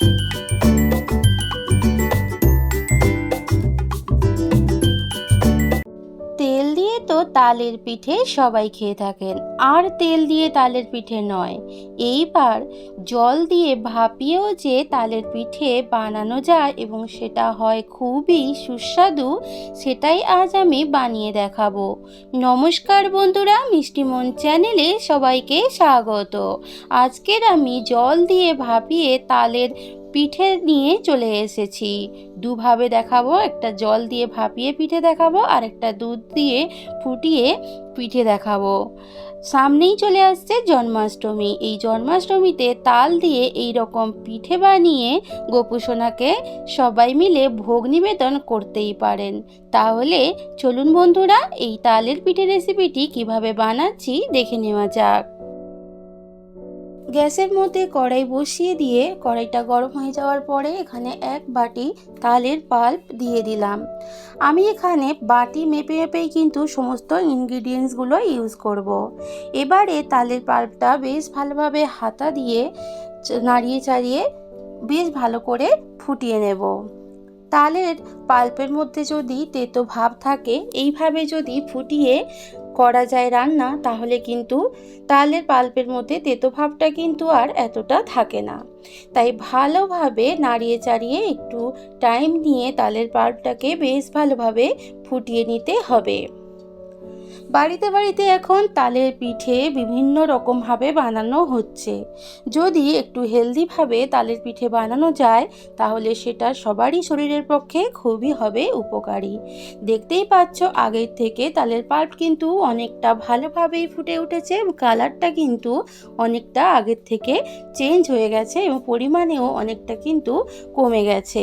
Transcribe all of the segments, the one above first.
তেল তালের পিঠে সবাই খেয়ে থাকেন। আর তেল দিয়ে তালের পিঠে নয়। এইবার জল দিয়ে ভাপিয়েও যে তালের পিঠে বানানো যায় এবং সেটা হয় খুবই সুস্বাদু, সেটাই আজ আমি বানিয়ে দেখাবো। নমস্কার বন্ধুরা মিষ্টিমন চ্যানেলে সবাইকে স্বাগত। আজকের আমি জল দিয়ে ভাপিয়ে তালের পিঠে নিয়ে চলে এসেছি। দুভাবে দেখাবো, একটা জল দিয়ে ভাপিয়ে পিঠে দেখাবো আর একটা দুধ দিয়ে ফুটিয়ে পিঠে দেখাবো। সামনেই চলে আসছে জন্মাষ্টমী। এই জন্মাষ্টমীতে তাল দিয়ে এই রকম পিঠে বানিয়ে গোপুসোনাকে সবাই মিলে ভোগ নিবেদন করতেই পারেন। তাহলে চলুন বন্ধুরা, এই তালের পিঠে রেসিপিটি কীভাবে বানাচ্ছি দেখে নেওয়া যাক। গ্যাসের মধ্যে কড়াই বসিয়ে দিয়ে কড়াইটা গরম হয়ে যাওয়ার পরে এখানে এক বাটি তালের পাল্প দিয়ে দিলাম আমি এখানে বাটি মেপে মেপেই কিন্তু সমস্ত ইনগ্রিডিয়েন্টসগুলো ইউজ করব। এবারে তালের পাল্পটা বেশ ভালোভাবে হাতা দিয়ে নাড়িয়ে চাড়িয়ে বেশ ভালো করে ফুটিয়ে নেব তালের পাল্পের মধ্যে যদি তেতো ভাব থাকে, এইভাবে যদি ফুটিয়ে করা যায় রান্না, তাহলে কিন্তু তালের পাল্পের মধ্যে তেতো ভাবটা কিন্তু আর এতটা থাকে না। তাই ভালোভাবে নাড়িয়ে চাড়িয়ে একটু টাইম নিয়ে তালের পাল্পটাকে বেশ ভালোভাবে ফুটিয়ে নিতে হবে। বাড়িতে বাড়িতে এখন তালের পিঠে বিভিন্ন রকমভাবে বানানো হচ্ছে। যদি একটু হেলদিভাবে তালের পিঠে বানানো যায়, তাহলে সেটা সবারই শরীরের পক্ষে খুবই হবে উপকারী। দেখতেই পাচ্ছ, আগের থেকে তালের পাল্প কিন্তু অনেকটা ভালোভাবেই ফুটে উঠেছে। কালারটা কিন্তু অনেকটা আগের থেকে চেঞ্জ হয়ে গেছে এবং পরিমাণেও অনেকটা কিন্তু কমে গেছে।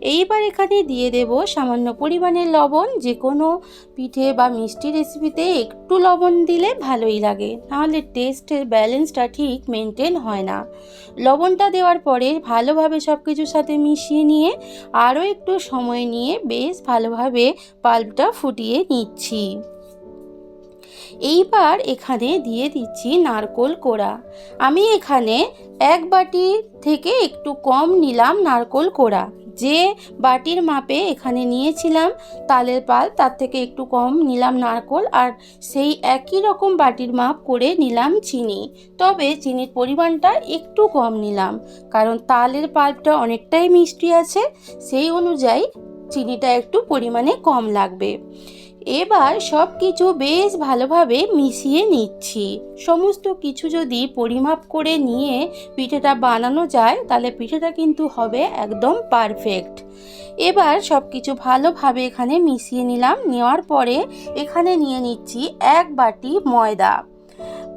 এইবার এখানে দিয়ে দেব সামান্য পরিমাণে লবণ। যে কোনো পিঠে বা মিষ্টি রেসিপিতে একটু লবণ দিলে ভালোই লাগে। নাহলে টেস্টের ব্যালেন্সটা ঠিক মেনটেন হয় না। লবণটা দেওয়ার পরে ভালোভাবে সব কিছুর সাথে মিশিয়ে নিয়ে আরও একটু সময় নিয়ে বেশ ভালোভাবে পাল্পটা ফুটিয়ে নিচ্ছি। এইবার এখানে দিয়ে দিচ্ছি নারকোল কোড়া। আমি এখানে এক বাটি থেকে একটু কম নিলাম নারকোল কোড়া। যে বাটির মাপে এখানে নিয়েছিলাম, তালের পাল তার থেকে একটু কম নিলাম নারকোল আর সেই একই রকম বাটির মাপ করে নিলাম চিনি। তবে চিনির পরিমাণটা একটু কম নিলাম, কারণ তালের পাল্পটা অনেকটাই মিষ্টি আছে, সেই অনুযায়ী চিনিটা একটু পরিমাণে কম লাগবে। এবার সব কিছু বেশ ভালোভাবে মিশিয়ে নিচ্ছি। সমস্ত কিছু যদি পরিমাপ করে নিয়ে পিঠেটা বানানো যায়, তাহলে পিঠেটা কিন্তু হবে একদম পারফেক্ট এবার সব কিছু ভালোভাবে এখানে মিশিয়ে নিলাম। নেওয়ার পরে এখানে নিয়ে নিচ্ছি এক বাটি ময়দা।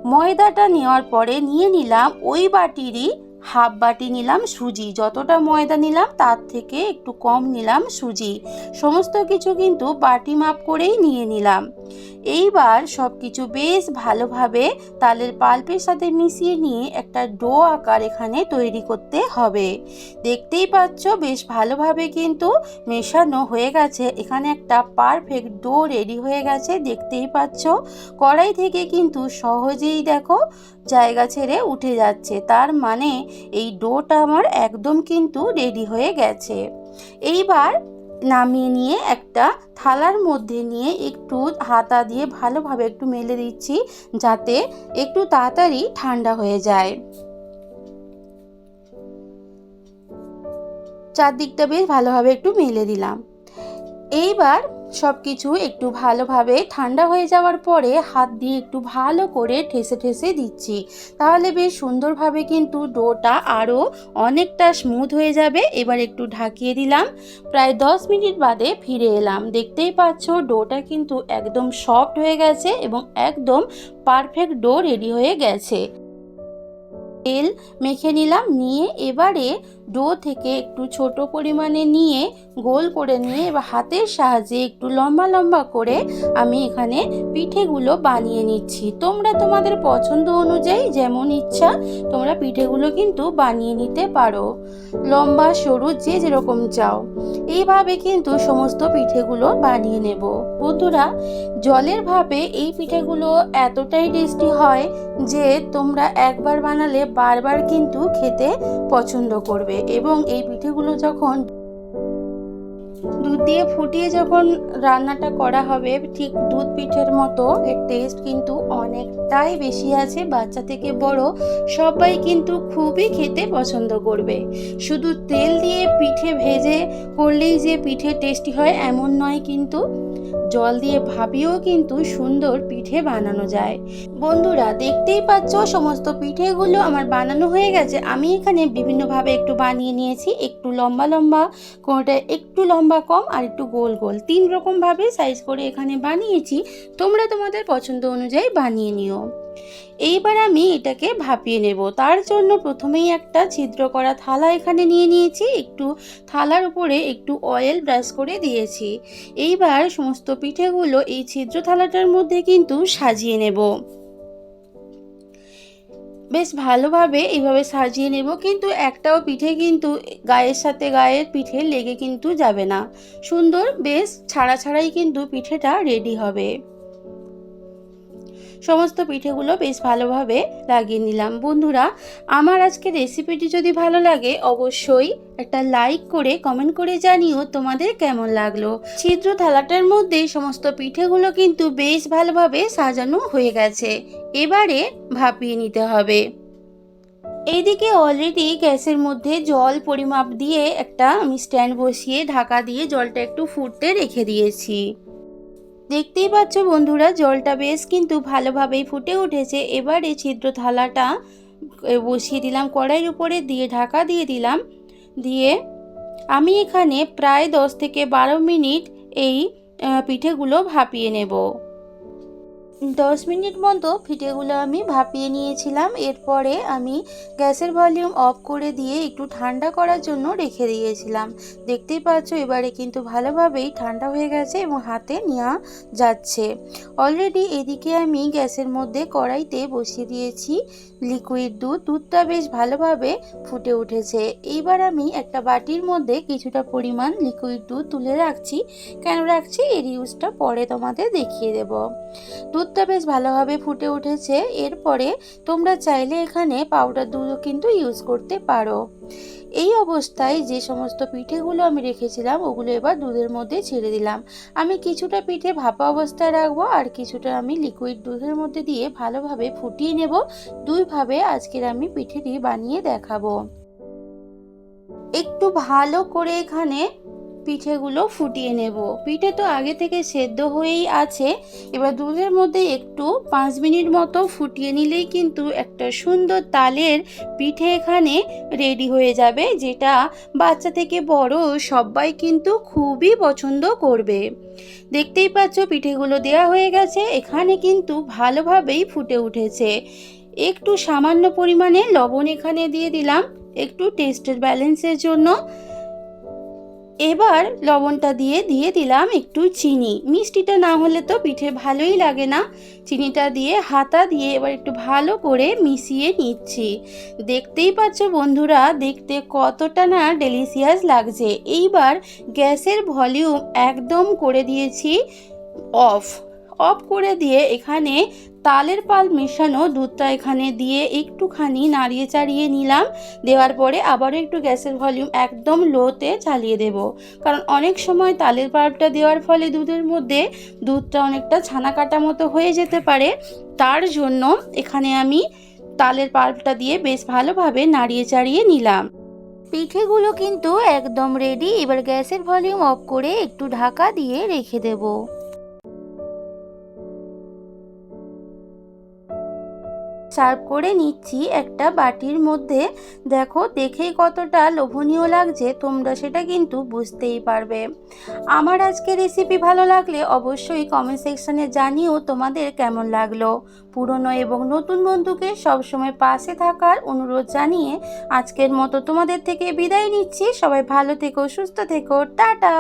ময়দাটা নেওয়ার পরে নিয়ে নিলাম ওই বাটিরই হাফ বাটি নিলাম সুজি। যতটা ময়দা নিলাম, তার থেকে একটু কম নিলাম সুজি। সমস্ত কিছু কিন্তু বাটি মাপ করেই নিয়ে নিলাম। এইবার সব কিছু বেশ ভালোভাবে তালের পাল্পের সাথে মিশিয়ে নিয়ে একটা ডো আকার এখানে তৈরি করতে হবে। দেখতেই পাচ্ছ বেশ ভালোভাবে কিন্তু মেশানো হয়ে গেছে। এখানে একটা পারফেক্ট ডো রেডি হয়ে গেছে, দেখতেই পাচ্ছ। কড়াই থেকে কিন্তু সহজেই দেখো জায়গা ছেড়ে উঠে যাচ্ছে। তার মানে এই ডোটা আমার একদম কিন্তু রেডি হয়ে গেছে। এইবার নামিয়ে নিয়ে একটা থালার মধ্যে নিয়ে একটু হাতা দিয়ে ভালোভাবে একটু মেলে দিচ্ছি যাতে একটু তাড়াতাড়ি ঠান্ডা হয়ে যায়। চারদিকটা বেশ ভালোভাবে একটু মেলে দিলাম। এইবার সব কিছু একটু ভালোভাবে ঠান্ডা হয়ে যাওয়ার পরে হাত দিয়ে একটু ভালো করে ঠেসে ঠেসে দিচ্ছি। তাহলে বেশ সুন্দরভাবে কিন্তু ডোটা আরও অনেকটা স্মুথ হয়ে যাবে। এবার একটু ঢাকিয়ে দিলাম। প্রায় দশ মিনিট বাদে ফিরে এলাম। দেখতেই পাচ্ছ, ডোটা কিন্তু একদম সফট হয়ে গেছে এবং একদম পারফেক্ট ডো রেডি হয়ে গেছে। তেল মেখে নিলাম, নিয়ে এবারে ডো থেকে একটু ছোট পরিমাণে নিয়ে গোল করে নিয়ে এবার হাতের সাহায্যে একটু লম্বা লম্বা করে আমি এখানে পিঠেগুলো বানিয়ে নিচ্ছি। তোমরা তোমাদের পছন্দ অনুযায়ী যেমন ইচ্ছা তোমরা পিঠেগুলো কিন্তু বানিয়ে নিতে পারো। লম্বা, সরু, যে যেরকম চাও। এইভাবে কিন্তু সমস্ত পিঠেগুলো বানিয়ে নেব। বন্ধুরা, জলের ভাবে এই পিঠেগুলো এতটাই টেস্টি হয় যে তোমরা একবার বানালে বারবার কিন্তু খেতে পছন্দ করবে। হবে এবং এই পিঠেগুলো যখন দুধ দিয়ে ফুটিয়ে যখন রান্নাটা করা হবে, ঠিক দুধ পিঠের মতো এর টেস্ট কিন্তু অনেকটাই বেশি আছে। বাচ্চা থেকে বড় সবাই কিন্তু খুবই খেতে পছন্দ করবে। শুধু তেল দিয়ে পিঠে ভেজে করলেই যে পিঠে টেস্টি হয় এমন নয় কিন্তু জল দিয়ে ভাবিয়েও কিন্তু সুন্দর পিঠে বানানো যায়। বন্ধুরা, দেখতেই পাচ্ছ সমস্ত পিঠেগুলো আমার বানানো হয়ে গেছে। আমি এখানে বিভিন্নভাবে একটু বানিয়ে নিয়েছি, একটু লম্বা লম্বা, কোনোটা একটু লম্বা কম আর একটু গোল গোল। তিন রকমভাবে সাইজ করে এখানে বানিয়েছি। তোমরা তোমাদের পছন্দ অনুযায়ী বানিয়ে নিও। এইবার আমি এটাকে ভাপিয়ে নেব। তার জন্য প্রথমেই একটা ছিদ্র করা থালা এখানে নিয়ে নিয়েছি। একটু থালার উপরে একটু অয়েল ব্রাশ করে দিয়েছি। এইবার সমস্ত পিঠেগুলো এই ছিদ্র থালাটার মধ্যে কিন্তু সাজিয়ে নেব। বেশ ভালোভাবে এইভাবে সাজিয়ে নেব, কিন্তু একটাও পিঠে কিন্তু গায়ের সাথে গায়ের পিঠে লেগে কিন্তু যাবে না। সুন্দর, বেশ ছাড়া ছাড়াই কিন্তু পিঠেটা রেডি হবে। সমস্ত পিঠেগুলো বেশ ভালোভাবে লাগিয়ে নিলাম। বন্ধুরা, আমার আজকে রেসিপিটি যদি ভালো লাগে, অবশ্যই একটা লাইক করে কমেন্ট করে জানিও তোমাদের কেমন লাগল। ছিদ্র থালাটার মধ্যে সমস্ত পিঠেগুলো কিন্তু বেশ ভালোভাবে সাজানো হয়ে গেছে। এবারে ভাপিয়ে নিতে হবে। এইদিকে অলরেডি গ্যাসের মধ্যে জল পরিমাপ দিয়ে একটা আমি স্ট্যান্ড বসিয়ে ঢাকা দিয়ে জলটা একটু ফুটতে রেখে দিয়েছি। দেখতেই পাচ্ছ বন্ধুরা, জলটা বেশ কিন্তু ভালোভাবেই ফুটে উঠেছে। এবার এই ছিদ্র থালাটা বসিয়ে দিলাম, কড়াইয়ের উপরে দিয়ে ঢাকা দিয়ে দিলাম। দিয়ে আমি এখানে প্রায় দশ থেকে বারো মিনিট এই পিঠেগুলো ভাপিয়ে নেব। দশ মিনিট মতো ফিটেগুলো আমি ভাপিয়ে নিয়েছিলাম। এরপরে আমি গ্যাসের ভলিউম অফ করে দিয়ে একটু ঠান্ডা করার জন্য রেখে দিয়েছিলাম। দেখতেই পাচ্ছ, এবারে কিন্তু ভালোভাবেই ঠান্ডা হয়ে গেছে এবং হাতে নেওয়া যাচ্ছে। অলরেডি এদিকে আমি গ্যাসের মধ্যে কড়াইতে বসিয়ে দিয়েছি। লিকুইড দুধ, দুধটা বেশ ভালোভাবে ফুটে উঠেছে। এইবার আমি একটা বাটির মধ্যে কিছুটা পরিমাণ লিকুইড দুধ তুলে রাখছি। কেন রাখছি? এর ইউজটা পরে তোমাদের দেখিয়ে দেব। দুধটা বেশ ভালোভাবে ফুটে উঠেছে। এরপরে তোমরা চাইলে এখানে পাউডার দুধও কিন্তু ইউজ করতে পারো। এই অবস্থায় যে সমস্ত পিঠেগুলো আমি রেখেছিলাম, ওগুলো এবার দুধের মধ্যে ছেড়ে দিলাম। আমি কিছুটা পিঠে ভাপা অবস্থায় রাখব আর কিছুটা আমি লিকুইড দুধের মধ্যে দিয়ে ভালোভাবে ফুটিয়ে নেব। দুইভাবে আজকের আমি পিঠেটি বানিয়ে দেখাবো। একটু ভালো করে এখানে পিঠেগুলো ফুটিয়ে নেব। পিঠে তো আগে থেকে সেদ্ধ হয়েই আছে। এবার দুধের মধ্যে একটু পাঁচ মিনিট মতো ফুটিয়ে নিলেই কিন্তু একটা সুন্দর তালের পিঠে এখানে রেডি হয়ে যাবে, যেটা বাচ্চা থেকে বড় সবাই কিন্তু খুবই পছন্দ করবে। দেখতেই পাচ্ছ পিঠেগুলো দেওয়া হয়ে গেছে, এখানে কিন্তু ভালোভাবেই ফুটে উঠেছে। একটু সামান্য পরিমাণে লবণ এখানে দিয়ে দিলাম, একটু টেস্টের ব্যালেন্সের জন্য। এবার লবণটা দিয়ে দিয়ে দিলাম একটু চিনি। মিষ্টিটা না হলে তো পিঠে ভালোই লাগে না। চিনিটা দিয়ে, হাতা দিয়ে এবার একটু ভালো করে মিশিয়ে নিচ্ছি। দেখতেই পাচ্ছ বন্ধুরা, দেখতে কতটা না ডেলিসিয়াস লাগছে। এইবার গ্যাসের ভলিউম একদম করে দিয়েছি, অফ। অফ করে দিয়ে এখানে তালের পাল মেশানো দুধটা এখানে দিয়ে একটুখানি নাড়িয়ে চাড়িয়ে নিলাম। দেওয়ার পরে আবারও একটু গ্যাসের ভলিউম একদম লোতে চালিয়ে দেব। কারণ অনেক সময় তালের পাল্পটা দেওয়ার ফলে দুধের মধ্যে দুধটা অনেকটা ছানা কাটা মতো হয়ে যেতে পারে। তার জন্য এখানে আমি তালের পাল্পটা দিয়ে বেশ ভালোভাবে নাড়িয়ে চাড়িয়ে নিলাম। পিঠেগুলো কিন্তু একদম রেডি এবার গ্যাসের ভলিউম অফ করে একটু ঢাকা দিয়ে রেখে দেবো। সার্ভ করে নিচ্ছি একটা বাটির মধ্যে। দেখো, দেখেই কতটা লোভনীয় লাগছে, তোমরা সেটা কিন্তু বুঝতেই পারবে। আমার আজকে রেসিপি ভালো লাগলে অবশ্যই কমেন্ট সেকশনে জানিও তোমাদের কেমন লাগল। পুরনো এবং নতুন বন্ধুকে সবসময় পাশে থাকার অনুরোধ জানিয়ে আজকের মতো তোমাদের থেকে বিদায় নিচ্ছি। সবাই ভালো থেকো, সুস্থ থেকো, টাটা!